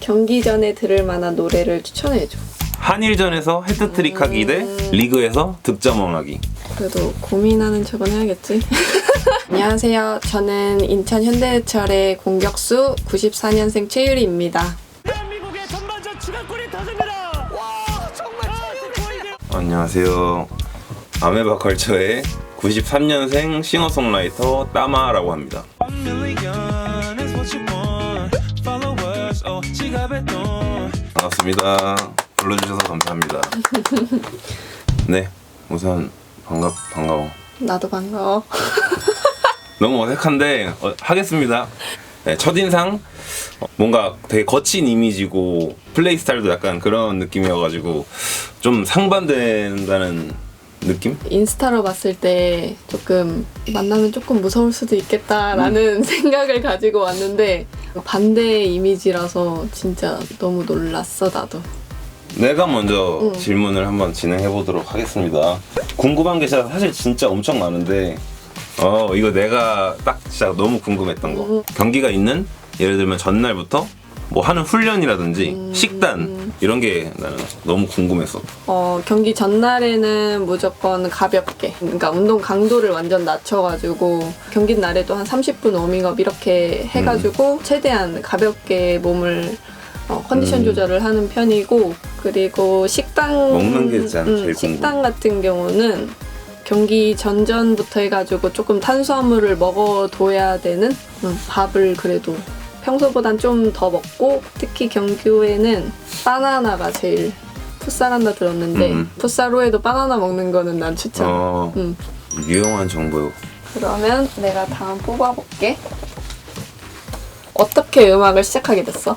경기 전에 들을 만한 노래를 추천해줘. 한일전에서 헤트트릭하기 대 리그에서 득점왕하기. 그래도 고민하는 척은 해야겠지. 안녕하세요. 저는 인천 현대해철의 공격수 94년생 최유리입니다. 대한민국의 전반전 추가골이 터집니다. 와 정말 최고의 안녕하세요. 아메바 컬처의 93년생 싱어송라이터 따마라고 합니다. 반갑습니다. 불러주셔서 감사합니다. 네, 우선 반갑 반가워. 나도 반가워. 너무 어색한데 어, 하겠습니다. 네, 첫인상 어, 뭔가 되게 거친 이미지고 플레이 스타일도 약간 그런 느낌이어가지고 좀 상반된다는 느낌? 인스타로 봤을 때 조금 만나면 조금 무서울 수도 있겠다라는 생각을 가지고 왔는데 반대의 이미지라서 진짜 너무 놀랐어 나도. 내가 먼저 질문을 한번 진행해 보도록 하겠습니다. 궁금한 게 진짜 사실 진짜 엄청 많은데 어 이거 내가 딱 진짜 너무 궁금했던 거 경기가 있는 예를 들면 전날부터 뭐 하는 훈련이라든지 식단 이런 게 나는 너무 궁금했어. 어, 경기 전날에는 무조건 가볍게, 그러니까 운동 강도를 완전 낮춰가지고 경기 날에도 한 30분 워밍업 이렇게 해가지고 최대한 가볍게 몸을 어, 컨디션 음. 조절을 하는 편이고 그리고 식당 음, 먹는 게 진짜 제일 식당 같은 경우는 경기 전전부터 해가지고 조금 탄수화물을 먹어둬야 되는 음, 밥을 그래도 평소보단 좀 더 먹고 특히 경기 후에는 바나나가 제일 풋살한다 들었는데 음. 풋살 후에도 바나나 먹는 거는 난 추천. 어 음. 유용한 정보. 그러면 내가 다음 뽑아볼게. 어떻게 음악을 시작하게 됐어?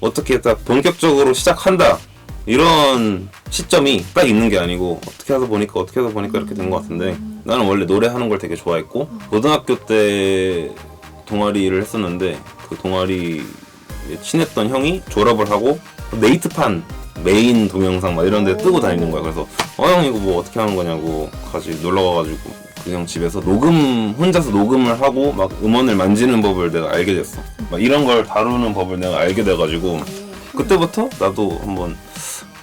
어떻게 딱 본격적으로 시작한다 이런 시점이 딱 있는 게 아니고 어떻게 하다 보니까 어떻게 하다 보니까 이렇게 된 것 같은데 나는 원래 노래하는 걸 되게 좋아했고 고등학교 때 동아리를 했었는데 그 동아리에 친했던 형이 졸업을 하고 네이트판 메인 동영상 막 이런 데 뜨고 다니는 거야 그래서 어 형 이거 뭐 어떻게 하는 거냐고 같이 놀러 가가지고 그형 집에서 녹음 혼자서 녹음을 하고 막 음원을 만지는 법을 내가 알게 됐어 막 이런 걸 다루는 법을 내가 알게 돼가지고 그때부터 나도 한번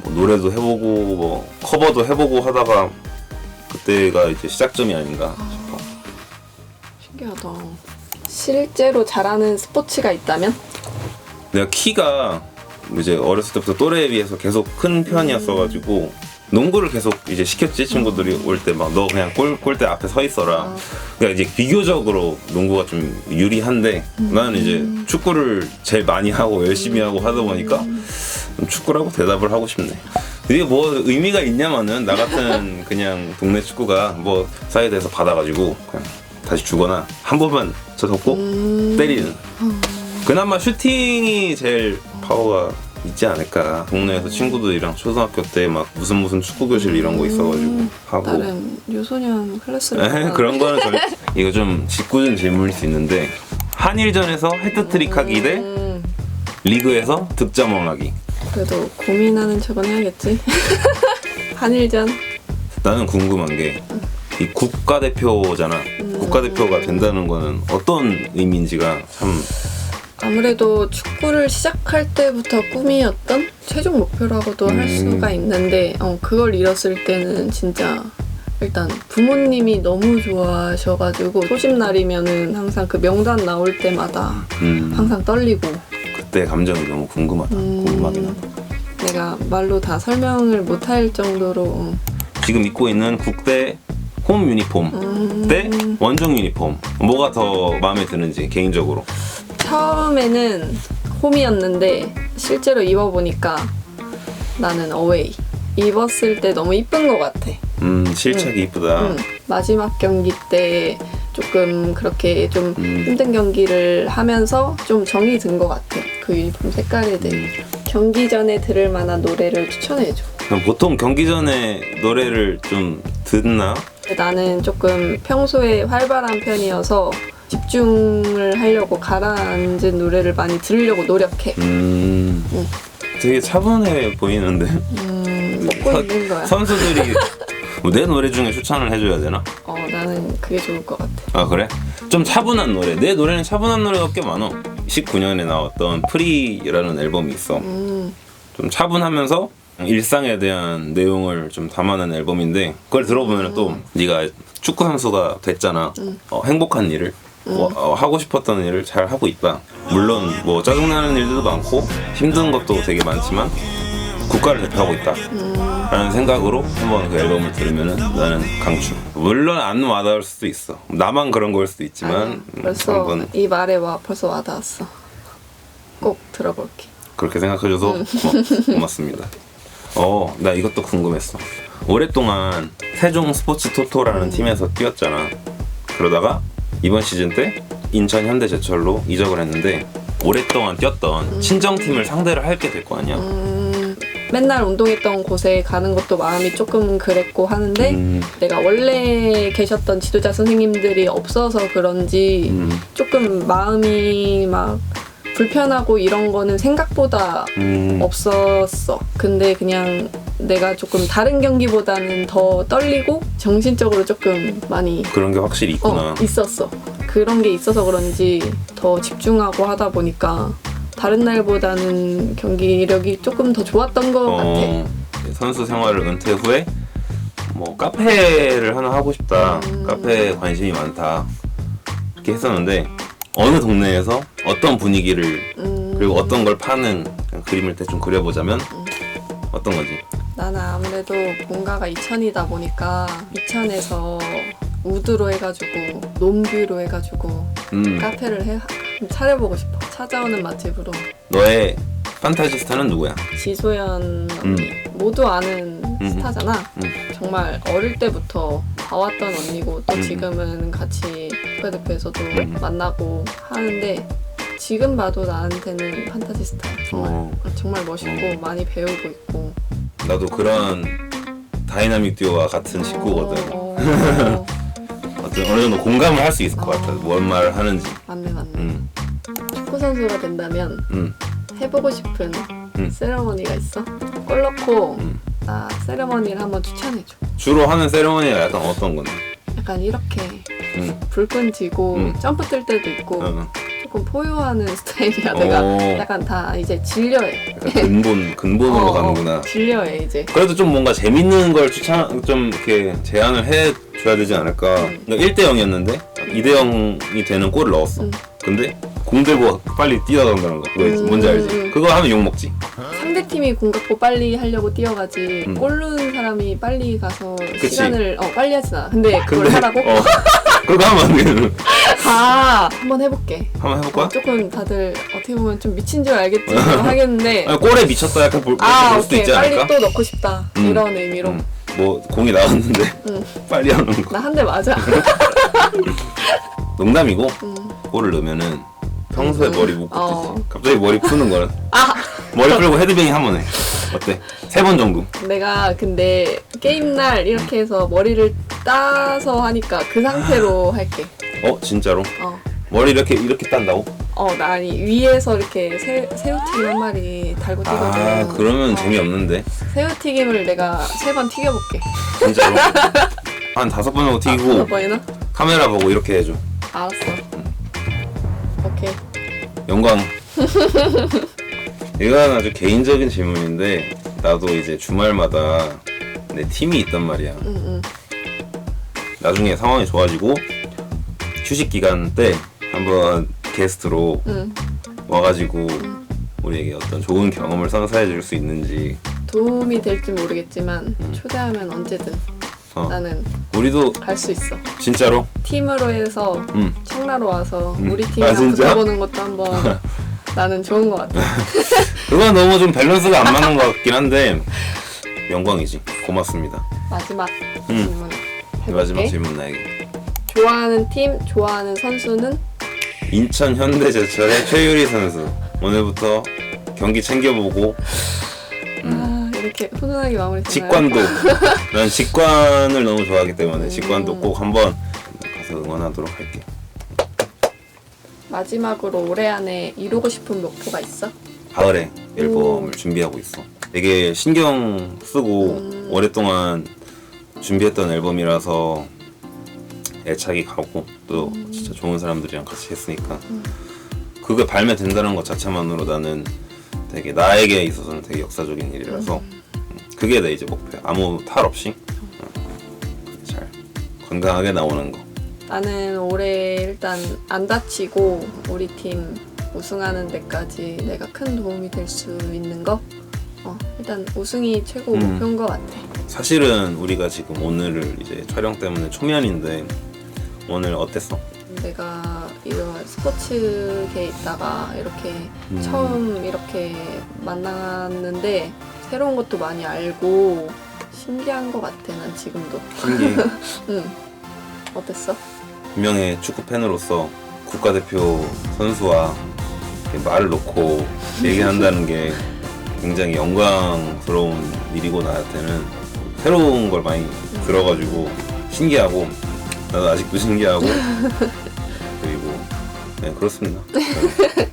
뭐 노래도 해보고 뭐 커버도 해보고 하다가 그때가 이제 시작점이 아닌가 싶어. 신기하다. 실제로 잘하는 스포츠가 있다면? 내가 키가 이제 어렸을 때부터 또래에 비해서 계속 큰 편이었어가지고 농구를 계속 이제 시켰지 친구들이 올 때 막 너 그냥 골 골대 앞에 서 있어라. 그러니까 이제 비교적으로 농구가 좀 유리한데 나는 이제 축구를 제일 많이 하고 열심히 하고 하다 보니까 좀 축구라고 대답을 하고 싶네. 이게 뭐 의미가 있냐면은 나 같은 그냥 동네 축구가 뭐 사이드에서 받아가지고 그냥 다시 주거나 한 번만 저 덮고 때리는. 그나마 슈팅이 제일 파워가 있지 않을까. 동네에서 친구들이랑 초등학교 때 막 무슨 무슨 축구 교실 이런 거 있어가지고 하고. 나름 유소년 클래스를 가봤는데. 그런 거는 절 이거 좀 짓궂은 질문일 수 있는데 한일전에서 헤트트릭하기 대 음, 리그에서 득점왕 하기. 그래도 고민하는 척은 해야겠지. 한일전. 나는 궁금한 게 이 국가대표잖아. 국가대표가 된다는 거는 어떤 의미인지가 참 아무래도 축구를 시작할 때부터 꿈이었던 최종 목표라고도 할 음. 수가 있는데 어, 그걸 잃었을 때는 진짜 일단 부모님이 너무 좋아하셔가지고 소집 날이면은 항상 그 명단 나올 때마다 음, 항상 떨리고 그때 감정이 너무 궁금하다. 음. 궁금하긴 하다. 내가 말로 다 설명을 못할 정도로 어, 지금 입고 있는 국대 홈 유니폼 음, 대 원정 유니폼 뭐가 더 마음에 드는지 개인적으로 처음에는 홈이었는데 실제로 입어보니까 나는 어웨이 입었을 때 너무 이쁜 것 같아. 음 실착이 이쁘다 음, 마지막 경기 때 조금 그렇게 좀 음. 힘든 경기를 하면서 좀 정이 든 것 같아. 그 유니폼 색깔에 대해. 경기 전에 들을 만한 노래를 추천해줘. 그럼 보통 경기 전에 노래를 좀 듣나? 나는 조금 평소에 활발한 편이어서 집중을 하려고 가라앉은 노래를 많이 들으려고 노력해. 음 음. 되게 차분해 보이는데 음, 먹고 있는 거야. 선수들이 뭐내 노래 중에 추천을 해줘야 되나? 어, 나는 그게 좋을 것 같아. 아 그래? 좀 차분한 노래 내 노래는 차분한 노래가 꽤 많아 19년에 나왔던 프리라는 앨범이 있어. 음, 좀 차분하면서 일상에 대한 내용을 좀 담아낸 앨범인데 그걸 들어보면 또 네가 축구 선수가 됐잖아. 어, 행복한 일을 어, 어, 하고 싶었던 일을 잘 하고 있다. 물론 뭐 짜증나는 일들도 많고 힘든 것도 되게 많지만 국가를 대표하고 있다. 라는 생각으로 한번 그 앨범을 들으면은 나는 강추. 물론 안 와닿을 수도 있어. 나만 그런 걸 수도 있지만 아니야. 음, 벌써 한번 이 말에 와 벌써 와닿았어. 꼭 들어볼게. 그렇게 생각해줘서 고- 고맙습니다. 어, 나 이것도 궁금했어. 오랫동안 세종 스포츠 토토라는 팀에서 뛰었잖아. 그러다가 이번 시즌 때 인천 현대제철로 이적을 했는데 오랫동안 뛰었던 친정팀을 상대를 할게 될 거 아니야. 음, 맨날 운동했던 곳에 가는 것도 마음이 조금 그랬고 하는데 음, 내가 원래 계셨던 지도자 선생님들이 없어서 그런지 음, 조금 마음이 막 불편하고 이런 거는 생각보다 음, 없었어. 근데 그냥 내가 조금 다른 경기보다는 더 떨리고 정신적으로 조금 많이 그런 게 확실히 있구나. 어, 있었어. 그런 게 있어서 그런지 더 집중하고 하다 보니까 다른 날보다는 경기력이 조금 더 좋았던 것 같아. 어, 선수 생활을 은퇴 후에 뭐 카페를 하나 하고 싶다. 음. 카페에 관심이 많다. 이렇게 했었는데 어느 동네에서 어떤 분위기를 음, 그리고 어떤 걸 파는 그냥 그림을 대충 그려보자면 어떤 거지? 나는 아무래도 본가가 이천이다 보니까 이천에서 우드로 해가지고 논뷰로 해가지고 음, 카페를 해, 차려보고 싶어. 찾아오는 맛집으로 너의 판타지스타는 누구야? 지소연 언니 모두 아는 음. 스타잖아. 음. 정말 어릴 때부터 봐왔던 언니고 또 음. 지금은 같이 국가대표에서도 음. 만나고 하는데 지금 봐도 나한테는 판타지스타 정말 어. 정말 멋있고 어. 많이 배우고 있고 나도 그런 다이나믹 듀오와 같은 식구거든. 어, 어, 어떤 어느 정도 공감을 할 수 있을 것 어. 같아. 뭔 말을 하는지. 맞네 맞네 음, 축구 선수가 된다면 음, 해보고 싶은 음. 세레머니가 있어? 골 넣고 음. 나 세레머니를 한번 추천해줘 주로 하는 세레머니가 약간 어떤 건데? 약간 이렇게 음, 불끈 지고 음. 점프 뜰 때도 있고 어, 조금 포효하는 스타일이야 내가 어. 약간 다 이제 질려해 약간 근본 근본으로 어, 가는구나. 어, 질려해 이제 그래도 좀 뭔가 재밌는 걸 추천 좀 이렇게 제안을 해 줘야 되지 않을까. 음. 그러니까 1대 0이었는데 2대 0이 되는 골을 넣었어. 음. 근데 공 들고 빨리 뛰어간다는 거. 그거. 음. 뭔지 알지? 그거 하면 욕 먹지. 상대팀이 공 갖고 빨리 하려고 뛰어가지 음. 골 넣은 사람이 빨리 가서 그치. 시간을 어 빨리 하진 않아 근데 그걸 근데 하라고? 어. 그거 하면 안 돼. 가 한번 해볼게 한번 해볼 거야? 어, 조금 다들 어떻게 보면 좀 미친 줄 알겠지 뭐 하겠는데 아니, 골에 미쳤다 약간 볼, 아 볼 수도 오케이 있지 빨리 않을까? 또 넣고 싶다 음. 이런 의미로 음. 뭐 공이 나왔는데 음. 빨리 하는 거. 나 한 대 맞아 농담이고 음. 골을 넣으면은 평소에 음. 머리 묶고 어. 갑자기 머리 푸는 거는 아 머리 풀고 헤드뱅이 한번 해. 어때? 세 번 정도. 내가 근데 게임 날 이렇게 해서 머리를 따서 하니까 그 상태로 할게. 어 진짜로? 어. 머리 이렇게 이렇게 딴다고? 어, 나 아니 위에서 이렇게 새, 새우튀김 한 마리 달고 뛰거든. 아 그러면 어, 재미없는데 새우튀김을 내가 세 번 튀겨볼게. 진짜로 한 다섯 번 정도 몇 튀기고 번이나? 카메라 보고 이렇게 해줘 알았어. 오케이. 영광 이건 아주 개인적인 질문인데 나도 이제 주말마다 내 팀이 있단 말이야 응, 응. 나중에 상황이 좋아지고 휴식 기간 때 한번 게스트로 응. 와가지고 우리에게 어떤 좋은 경험을 선사해 줄 수 있는지 도움이 될지 모르겠지만 초대하면 언제든 어. 나는 우리도 갈 수 있어. 진짜로 팀으로 해서 음. 청라로 와서 음. 우리 아, 팀이랑 진짜? 붙어보는 것도 한번 나는 좋은 것 같아. 그건 너무 좀 밸런스가 안 맞는 것 같긴 한데 영광이지 고맙습니다 마지막 음. 질문 해볼게. 마지막 질문 나에게 좋아하는 팀, 좋아하는 선수는 인천 현대제철의 최유리 선수 오늘부터 경기 챙겨보고 아, 이렇게 훈훈하게 마무리? 직관도 난 직관을 너무 좋아하기 때문에 직관도 꼭 한번 가서 응원하도록 할게 마지막으로 올해 안에 이루고 싶은 목표가 있어? 가을에 앨범을 준비하고 있어 되게 신경 쓰고 음. 오랫동안 준비했던 앨범이라서 애착이 가고 또 진짜 좋은 사람들이랑 같이 했으니까 그게 발매된다는 것 자체만으로 나는 되게 나에게 있어서는 되게 역사적인 일이라서 음, 그게 내 이제 목표야. 아무 탈 없이 음, 잘 건강하게 나오는 거. 나는 올해 일단 안 다치고 우리 팀 우승하는 데까지 내가 큰 도움이 될 수 있는 거. 어, 일단 우승이 최고 음. 목표인 것 같아. 사실은 우리가 지금 오늘을 이제 촬영 때문에 초면인데 오늘 어땠어? 내가 이런 스포츠계에 있다가 이렇게 음. 처음 이렇게 만났는데 새로운 것도 많이 알고 신기한 것 같아 난 지금도 신기해. 응 어땠어? 분명히 축구 팬으로서 국가대표 선수와 말을 놓고 얘기한다는 게 굉장히 영광스러운 일이고 나한테는 새로운 걸 많이 들어가지고 신기하고 나도 아직도 신기하고 그리고 네 그렇습니다.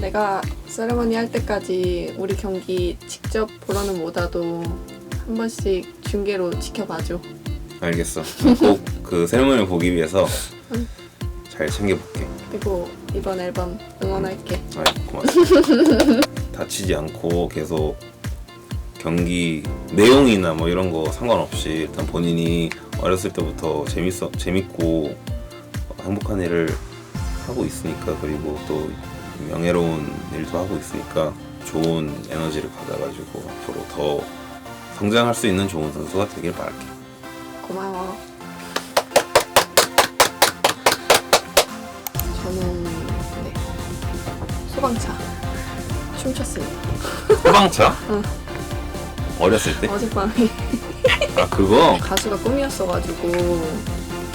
내가 세레머니 할 때까지 우리 경기 직접 보러는 못와도 한 번씩 중계로 지켜봐줘 알겠어. 꼭 그 세레머니를 보기 위해서 잘 챙겨볼게. 그리고 이번 앨범 응원할게 아이 고맙습니다. 다치지 않고 계속 경기 내용이나 뭐 이런 거 상관없이 일단 본인이 어렸을 때부터 재밌어 재밌고 행복한 일을 하고 있으니까 그리고 또 명예로운 일도 하고 있으니까 좋은 에너지를 받아가지고 앞으로 더 성장할 수 있는 좋은 선수가 되길 바랄게. 고마워 저는 네 소방차 춤췄습니다 소방차? 응. 어렸을 때? 어젯밤에 아 그거? 가수가 꿈이었어가지고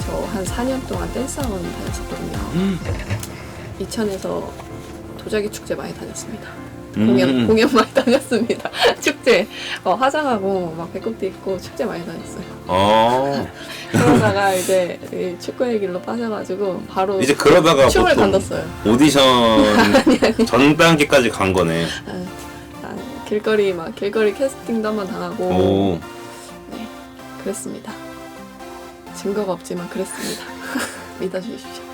저 한 4년 동안 댄스 학원 다녔었거든요. 이천에서 도자기 축제 많이 다녔습니다. 공연 음. 공연 많이 다녔습니다. 축제 어, 화장하고 막 배꼽도 입고 축제 많이 다녔어요. 어 그러다가 이제 이 축구의 길로 빠져가지고 바로 이제 그러다가 춤을 보통 건넜어요. 오디션 전 단계까지 간 거네. 아, 아, 길거리 막 길거리 캐스팅도 한 번 당하고 오, 네 그랬습니다. 증거가 없지만 그랬습니다. 믿어주십시오.